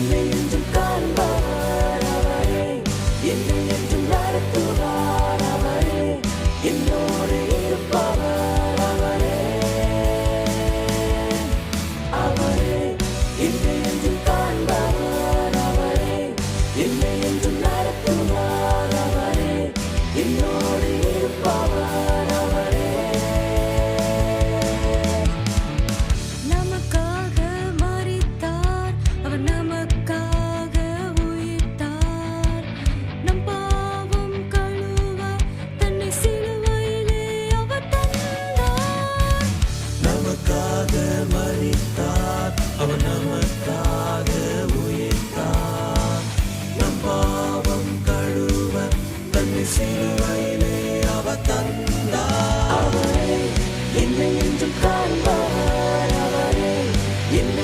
என்னை என்றும் காண்பார் அவரே என்னை என்னை சிலுவையிலே அவ தந்தார் காண்பார் அவரே என்னை